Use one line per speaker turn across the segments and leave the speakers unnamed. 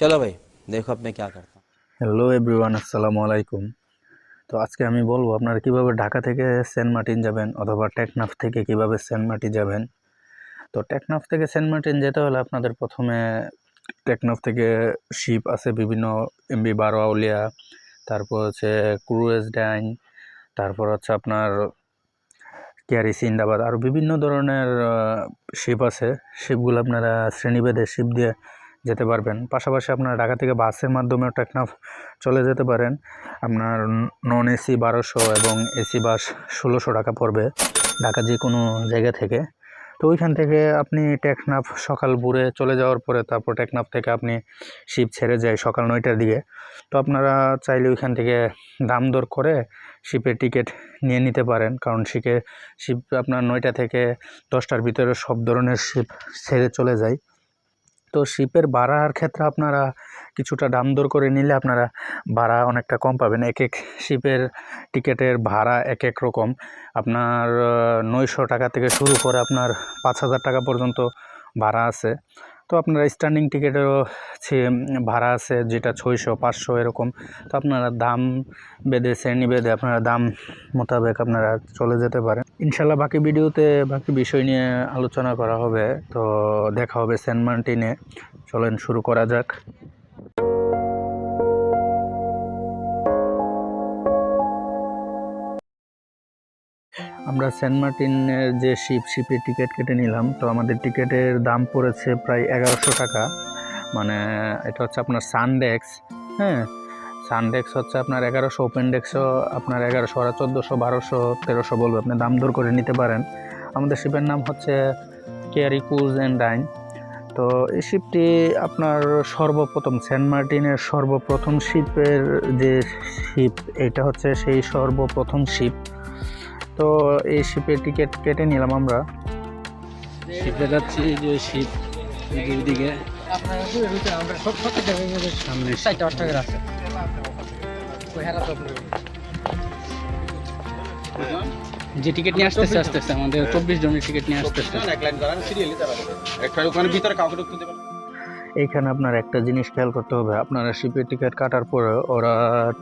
চলো ভাই, দেখো আপনি কে করতাম
হ্যালো এভরিওয়ান আসসালামু আলাইকুম। তো আজকে আমি বলব আপনারা কীভাবে ঢাকা থেকে সেন্ট মার্টিন যাবেন অথবা টেকনাফ থেকে কীভাবে সেন্ট মার্টিন যাবেন। তো টেকনাফ থেকে সেন্ট মার্টিন যেতে হলে আপনাদের প্রথমে টেকনাফ থেকে শিপ আছে, বিভিন্ন এমবি বারো আউলিয়া, তারপর হচ্ছে ক্রুয়েস ডাইন, তারপর হচ্ছে আপনার কেয়ারি সিন্দাবাদ, আর বিভিন্ন ধরনের শিপ আছে। শিপগুলো আপনারা শ্রেণীভেদে শিপ দিয়ে যেতে পারবেন। পাশাপাশি আপনারা ঢাকা থেকে বাসের মাধ্যমেও টেকনাফ চলে যেতে পারেন। আপনার নন এসি বারোশো এবং এসি বাস ষোলোশো টাকা পড়বে ঢাকা যে কোনো জায়গা থেকে। তো ওইখান থেকে আপনি টেকনাফ সকাল ভোরে চলে যাওয়ার পরে তারপর টেকনাফ থেকে আপনি শিপ ছেড়ে যায় সকাল নয়টার দিকে। তো আপনারা চাইলে ওইখান থেকে দাম দর করে শিপের টিকিট নিয়ে নিতে পারেন। কারণ শিপে, শিপ আপনার নয়টা থেকে দশটার ভিতরে সব ধরনের শিপ ছেড়ে চলে যায়। তো শিপের ভাড়ার ক্ষেত্রে আপনারা কিছুটা দাম দর করে নিলে আপনারা ভাড়া অনেকটা কম পাবেন। এক এক শিপের টিকেটের ভাড়া এক এক রকম। আপনার নয়শো টাকা থেকে শুরু করে আপনার পাঁচ হাজার টাকা পর্যন্ত ভাড়া আছে। তো আপনারা স্ট্যান্ডিং টিকিটেরও ভাড়া আছে, যেটা ছয়শো, পাঁচশো এরকম। তো আপনারা দাম বেঁধে, শ্রেণি বেঁধে আপনারা দাম মোতাবেক আপনারা চলে যেতে পারেন। ইনশাল্লাহ বাকি ভিডিওতে বাকি বিষয় নিয়ে আলোচনা করা হবে। তো দেখা হবে সেন্ট মার্টিনে। চলেন শুরু করা যাক। আমরা সেন্ট মার্টিনের যে শিপ শিপের টিকিট কেটে নিলাম, তো আমাদের টিকিটের দাম পড়েছে প্রায় এগারোশো টাকা। মানে এটা হচ্ছে আপনার সানডেক্স হ্যাঁ? সানডেক্স হচ্ছে আপনার এগারোশো ওপেন ডেক্সও আপনার এগারোশো ওরা চোদ্দোশো, বারোশো, তেরোশো বলবে, আপনি দাম দর করে নিতে পারেন। আমাদের শিপের নাম হচ্ছে কেয়ারি কুজ অ্যান্ড ডাইন তো এই শিপটি আপনার সর্বপ্রথম সেন্ট মার্টিনের সর্বপ্রথম শিপের যে শিপ এটা হচ্ছে সেই সর্বপ্রথম শিপ তো এই শিপের টিকিট কেটে নিলাম আমরা।
শিপে যাচ্ছি যে শিপ দিকে সামনে যে টিকিট নিয়ে আসতেছে আসতেছে। আমাদের চব্বিশ জনের টিকিট নিয়ে আসতেছে।
ওখানে ভিতরে কাউকে ঢুকতে দেবে
এইখানে আপনার একটা জিনিস খেয়াল করতে হবে। আপনারা শিপে টিকিট কাটার পরে ওরা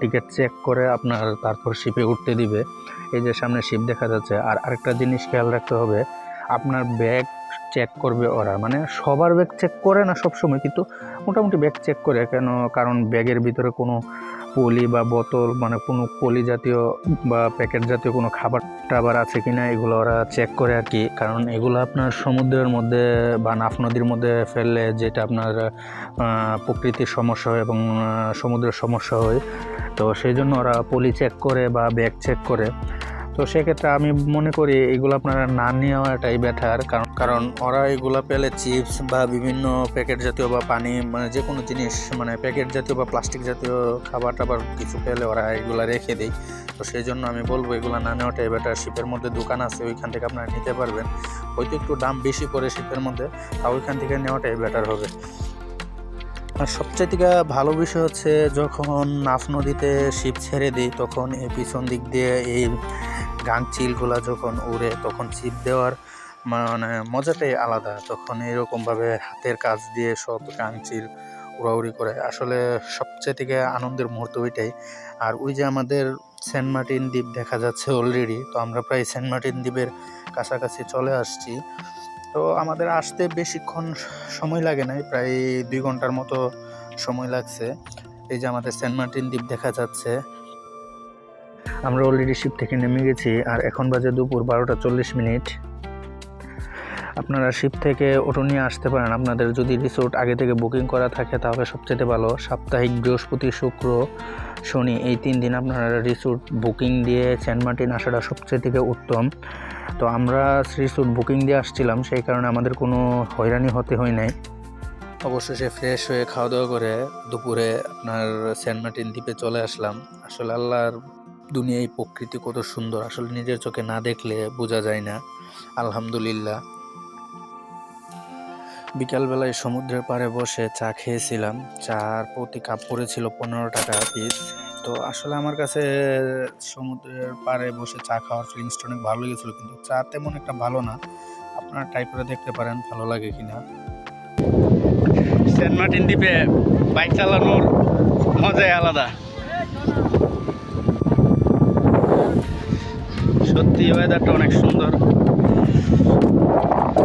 টিকিট চেক করে আপনার তারপর শিপে উঠতে দিবে। এই যে সামনে শিপ দেখা যাচ্ছে। আর আরেকটা জিনিস খেয়াল রাখতে হবে, আপনার ব্যাগ চেক করবে ওরা। মানে সবার ব্যাগ চেক করে না সবসময়, কিন্তু মোটামুটি ব্যাগ চেক করে। কেন? কারণ ব্যাগের ভিতরে কোনো পলি বা বোতল মানে কোনো পলি জাতীয় বা প্যাকেট জাতীয় কোনো খাবার টাবার আছে কি না, এগুলো ওরা চেক করে আর কি। কারণ এগুলো আপনার সমুদ্রের মধ্যে বা নাফ নদীর মধ্যে ফেললে যেটা আপনার প্রকৃতির সমস্যা হয় এবং সমুদ্রের সমস্যা হয়। তো সেই জন্য ওরা পলি চেক করে বা ব্যাগ চেক করে। তো সেক্ষেত্রে আমি মনে করি এগুলো আপনারা না নেওয়াটাই বেটার কারণ কারণ ওরা এগুলো পেলে চিপস বা বিভিন্ন প্যাকেট জাতীয় বা পানি মানে যে কোনো জিনিস মানে প্যাকেট জাতীয় বা প্লাস্টিক জাতীয় খাবার টাবার কিছু পেলে ওরা এগুলো রেখে দেয়। তো সেই জন্য আমি বলব এগুলো না নেওয়াটাই বেটার শিপের মধ্যে দোকান আছে, ওইখান থেকে আপনারা নিতে পারবেন। হয়তো একটু দাম বেশি করে শিপের মধ্যে, তা ওইখান থেকে নেওয়াটাই বেটার হবে। আর সবচেয়ে থেকে ভালো বিষয় হচ্ছে যখন নাফ নদীতে শিপ ছেড়ে দিই, তখন এই পিছন দিক দিয়ে এই গাং চিলগুলা যখন উড়ে, তখন ছিপ দেওয়ার মানে মজাটাই আলাদা। তখন এরকমভাবে হাতের কাজ দিয়ে সব গাং চিল উড়াউড়ি করে। আসলে সবচেয়ে থেকে আনন্দের মুহূর্ত ওইটাই। আর ওই যে আমাদের সেন্ট মার্টিন দ্বীপ দেখা যাচ্ছে অলরেডি তো আমরা প্রায় সেন্ট মার্টিন দ্বীপের কাছাকাছি চলে আসছি। তো আমাদের আসতে বেশিক্ষণ সময় লাগে নাই, প্রায় দুই ঘণ্টার মতো সময় লাগছে। এই যে আমাদের সেন্ট মার্টিন দ্বীপ দেখা যাচ্ছে। আমরা অলরেডি শিপ থেকে নেমে গেছি, আর এখন বাজে দুপুর বারোটা চল্লিশ মিনিট। আপনারা শিপ থেকে অটো নিয়ে আসতে পারেন। আপনাদের যদি রিসোর্ট আগে থেকে বুকিং করা থাকে, তাহলে সবচেয়ে ভালো। সাপ্তাহিক বৃহস্পতি, শুক্র, শনি, এই তিন দিন আপনারা রিসোর্ট বুকিং দিয়ে সেন্ট মার্টিন আসাটা সবচেয়ে থেকে উত্তম। তো আমরা রিসোর্ট বুকিং দিয়ে আসছিলাম, সেই কারণে আমাদের কোনো হয়রানি হতে হয় নাই। অবশেষে ফ্রেশ হয়ে খাওয়া দাওয়া করে দুপুরে আপনার সেন্ট মার্টিন দ্বীপে চলে আসলাম। আসলে আল্লাহর দুনিয়ায় প্রকৃতি কত সুন্দর। আসলে নিজের চোখে না দেখলে বোঝা যায় না। আলহামদুলিল্লাহ। বিকালবেলায় সমুদ্রের পাড়ে বসে চা খেয়েছিলাম। চার প্রতি কাপ পড়েছিল পনেরো টাকা পিস তো আসলে আমার কাছে সমুদ্রের পাড়ে বসে চা খাওয়ার ফিলিংসটা অনেক ভালো লেগেছিলো, কিন্তু চা তেমন একটা ভালো না। আপনারা ট্রাই করে দেখতে পারেন, ভালো লাগে কিনা।
সেন্ট মার্টিন দ্বীপে বাইক চালানোর মজাই আলাদা। সত্যি ওয়েদারটা অনেক সুন্দর।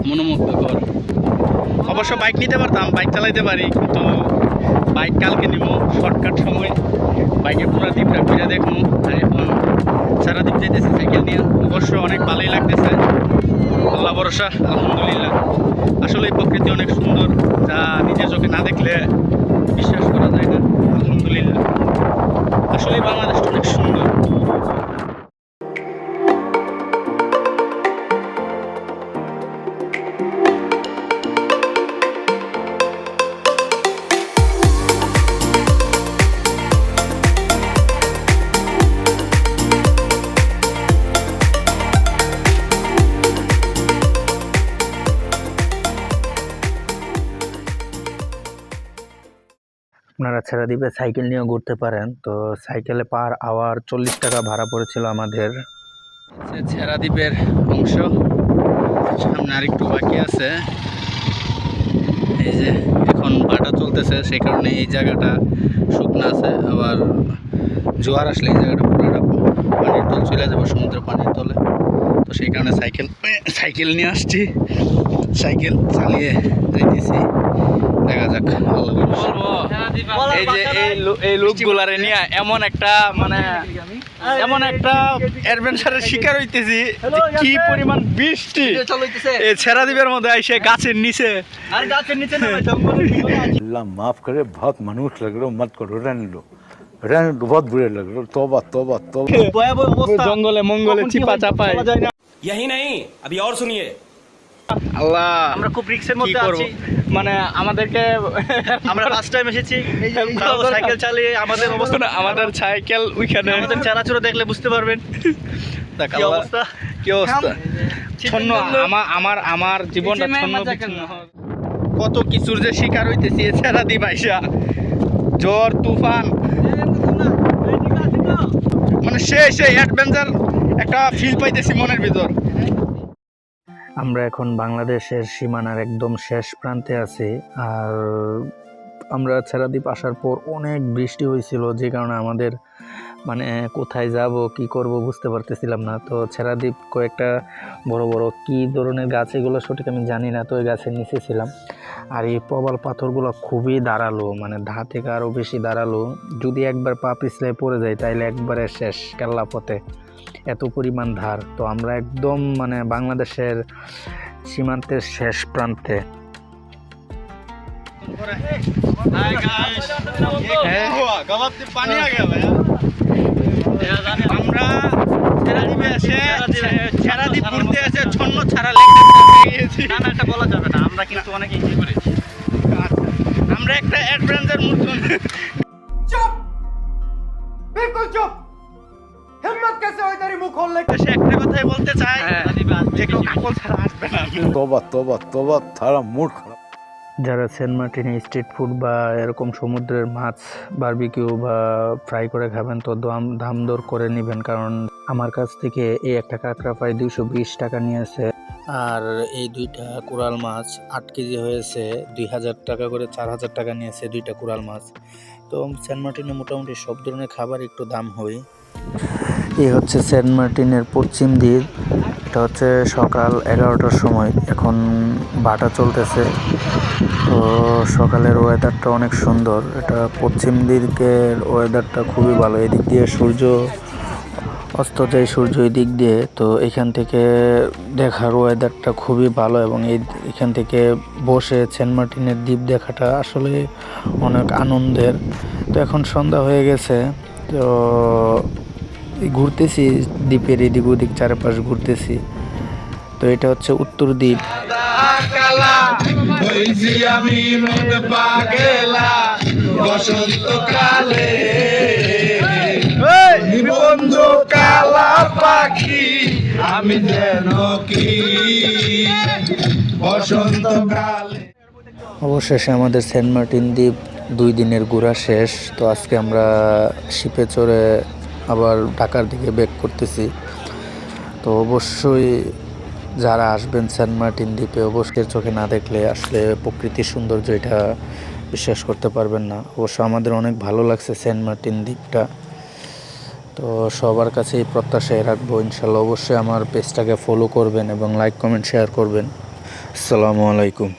মনোমুগ্ধকর। অবশ্য বাইক নিতে পারতাম বাইক চালাইতে পারি, কিন্তু বাইক কালকে নিব শর্টকাট সময়। বাইকে পুরো দ্বীপটা ঘুরে দেখব। আর এখন সারা দ্বীপ যেতেছি সাইকেল নিয়ে, অবশ্য অনেক ভালোই লাগতেছে। আল্লাহ ভরসা, আলহামদুলিল্লাহ। আসলে প্রকৃতি অনেক সুন্দর, যা নিজের চোখে না দেখলে বিশ্বাস করা যায় না। আলহামদুলিল্লাহ। আসলে বাংলাদেশটা অনেক সুন্দর।
আপনারা ছেড়ে দিবে, সাইকেল নিয়েও ঘুরতে পারেন। তো সাইকেলে পার আওয়ার চল্লিশ টাকা ভাড়া পড়েছিল আমাদের।
ছেড়া দ্বীপের অংশ। সামনে আর একটু বাকি আছে। এই যে এখন ভাটা চলতেছে, সেই কারণে এই জায়গাটা শুকনো আছে। আবার জোয়ার আসলে এই জায়গাটা পুরোটা পানির তল চলে যাবে, সমুদ্রের পানির তলে। তো সেই কারণে সাইকেল সাইকেল নিয়ে আসছি। সাইকেল চালিয়ে যাইতেছি। দেখা যাক আল্লাহ ভরসা। এই যে এই লো- এই লোকগুলারে নিয়ে এমন একটা মানে এমন একটা অ্যাডভেঞ্চারের শিকার হইতেছি যে কি পরিমাণ বৃষ্টি এই ছেড়া দ্বীপের মধ্যে আইসে গাছের নিচে আর গাছের নিচে না
अल्लाह माफ करे बहुत मनुष्य लग रहे हो मत करो रहने दो रहने दो बहुत बुरे लग रहे हो तोबा तोबा तोबा
জঙ্গলে মঙ্গলে চিপা চাপায়
यही नहीं अभी और सुनिए
আল্লাহ
আমরা খুব রিক্সের মধ্যে আছি।
মানে আমাদেরকে
আমরা ফার্স্ট টাইম এসেছি। সাইকেল চালিয়ে আমাদের অবস্থা
আমাদের সাইকেল ওইখানে।
আমাদের দেখলে বুঝতে পারবেন। কি অবস্থা?
কি অবস্থা? ছন্ন। আমার আমার আমার জীবনটা ছন্ন কত কিছুর যে শিকার হইতেছি এছাড়া দি ভাইসা। ঝড় তুফান। মানে সেই সেই অ্যাডভেঞ্চার একটা ফিল পাইতেছি মনের ভিতর।
আমরা এখন বাংলাদেশের সীমানার একদম শেষ প্রান্তে আছি, আর আমরা ছেড়াদ্বীপ আসার পর অনেক বৃষ্টি হয়েছিল, যে কারণে আমাদের মানে কোথায় যাব, কি করব বুঝতে পারতেছিলাম না। তো ছেড়াদ্বীপ কয়েকটা বড় বড় কি ধরনের গাছ, এগুলো সঠিক আমি জানি না, তো ওই গাছের নিচে ছিলাম। আর এই প্রবাল পাথরগুলো খুবই দাঁড়াল মানে ধা থেকে আরও বেশি দাঁড়াল। যদি একবার পা পিছলে পড়ে যায়, তাইলে একবারে শেষ কেল্লা পথে এত পরিমাণ ধার। তো আমরা একদম মানে বাংলাদেশের সীমান্তের শেষ প্রান্তে।
আমরা
বলা যাবে না আমরা কিন্তু
আমরা একটা
চুপ! হ্যাঁ।
যারা সেন্ট মার্টিনে স্ট্রিট ফুড বা এরকম সমুদ্রের মাছ বারবিকিউ বা ফ্রাই করে খাবেন তো দাম দাম দর করে নেবেন। কারণ আমার কাছ থেকে এই একটা কাঁকড়া প্রায় দুইশো বিশ টাকা নিয়েছে আর এই দুইটা কোরাল মাছ আট কেজি হয়েছে দুই হাজার টাকা করে চার হাজার টাকা নিয়েছে দুইটা কোরাল মাছ। তো সেন্ট মার্টিনে মোটামুটি সব ধরনের খাবার একটু দাম হয়। এই হচ্ছে সেন্ট মার্টিনের পশ্চিম দিক। এটা হচ্ছে সকাল এগারোটার সময়। এখন বাটা চলতেছে। তো সকালের ওয়েদারটা অনেক সুন্দর। এটা পশ্চিম দিকের ওয়েদারটা খুবই ভালো। এদিক দিয়ে সূর্য, অস্ত যায় সূর্য এই দিক দিয়ে। তো এখান থেকে দেখার ওয়েদারটা খুবই ভালো এবং এই এখান থেকে বসে সেন্ট মার্টিনের দ্বীপ দেখাটা আসলে অনেক আনন্দের। তো এখন সন্ধ্যা হয়ে গেছে। তো ঘুরতেছি, দ্বীপের এদিক ওদিক, চারপাশ ঘুরতেছি। তো এটা হচ্ছে উত্তর দ্বীপ। অবশেষে আমাদের সেন্ট মার্টিন দ্বীপ দুই দিনের ঘোরা শেষ। তো আজকে আমরা শিপে চড়ে আবার ঢাকার দিকে ব্যাক করতেছি। তো অবশ্যই যারা আসবেন সেন্ট মার্টিন দ্বীপে, অবশ্যই চোখে না দেখলে আসলে প্রকৃতির সৌন্দর্য এটা বিশ্বাস করতে পারবেন না। অবশ্য আমাদের অনেক ভালো লাগছে সেন্ট মার্টিন দ্বীপটা। তো সবার কাছেই প্রত্যাশায় রাখব, ইনশাল্লাহ অবশ্যই আমার পেজটাকে ফলো করবেন এবং লাইক কমেন্ট শেয়ার করবেন। আসসালামু আলাইকুম।